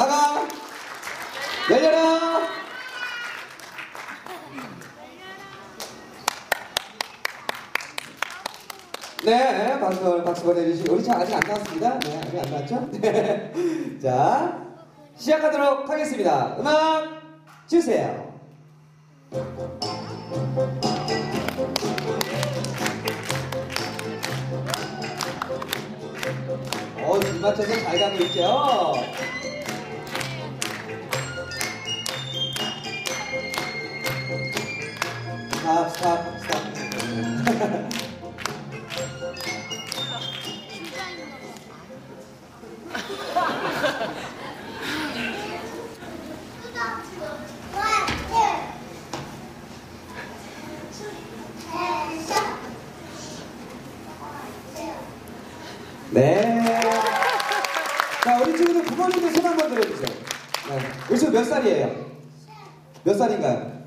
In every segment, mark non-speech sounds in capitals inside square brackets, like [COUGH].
나가! 열려라! 네, 박수, 박수 보내주시고. 우리 차 아직 안 나왔습니다. 네, 아직 안 나왔죠? [LAUGHS] 네. 자, 시작하도록 하겠습니다. 음악 주세요. 어, 줄 맞춰서 잘 가고 있죠? 스탑, 스탑, 스탑. 네. 자, 우리 친구들 부모님들 손 한번 들어주세요. 네. 우리 친구 몇 살이에요? 몇 살인가요?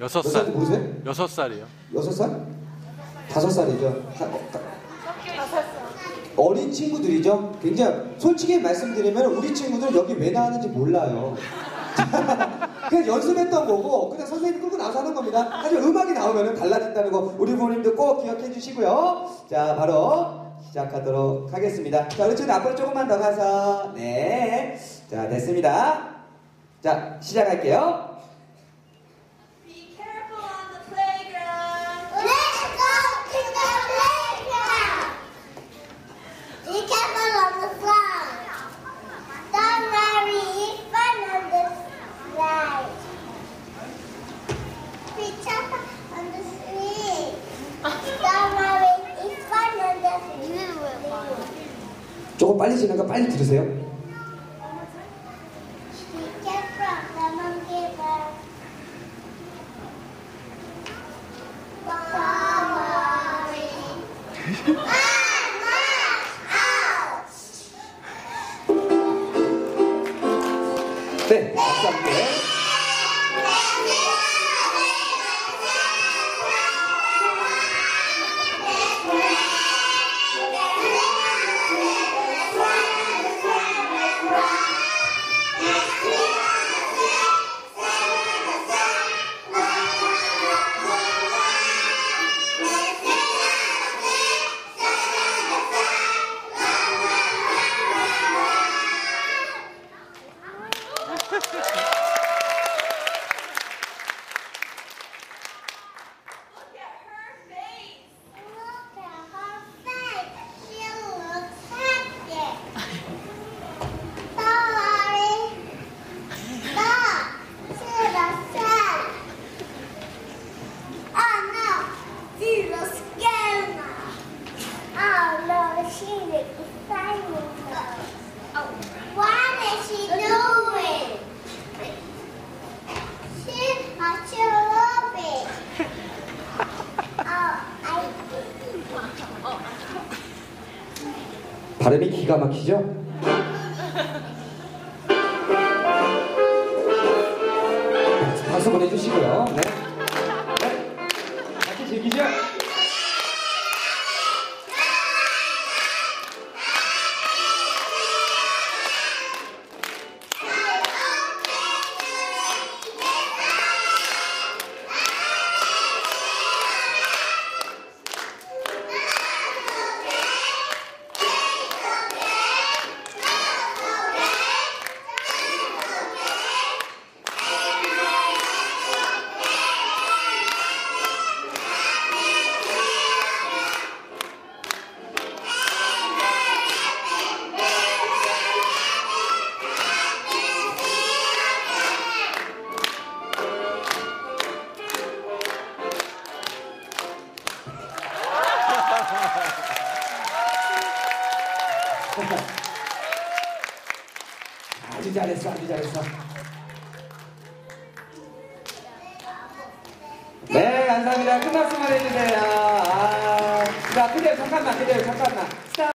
여섯 살. 모르세요? 여섯 살이요. 여섯 살? 다섯 살이죠. 다- 어, 다- 어린 친구들이죠. 굉장히 솔직히 말씀드리면 우리 친구들은 여기 왜 나왔는지 몰라요. [LAUGHS] 그냥 연습했던 거고 그냥 선생님 끌고 나와서 하는 겁니다. 하지만 음악이 나오면 달라진다는 거 우리 부모님들 꼭 기억해 주시고요. 자 바로 시작하도록 하겠습니다. 자 우리 친구 앞으로 조금만 더 가서 네. 자 됐습니다. 자 시작할게요. 조금 빨리 지나가 빨리 들으세요. On the monkey 발음이 기가 막히죠? 박수 보내주시고요. 네. 잘했어, 아주 잘했어. 네, 감사합니다. 큰 박수만 해주세요. 아, 자, 그대로 잠깐만, 그대로 잠깐만.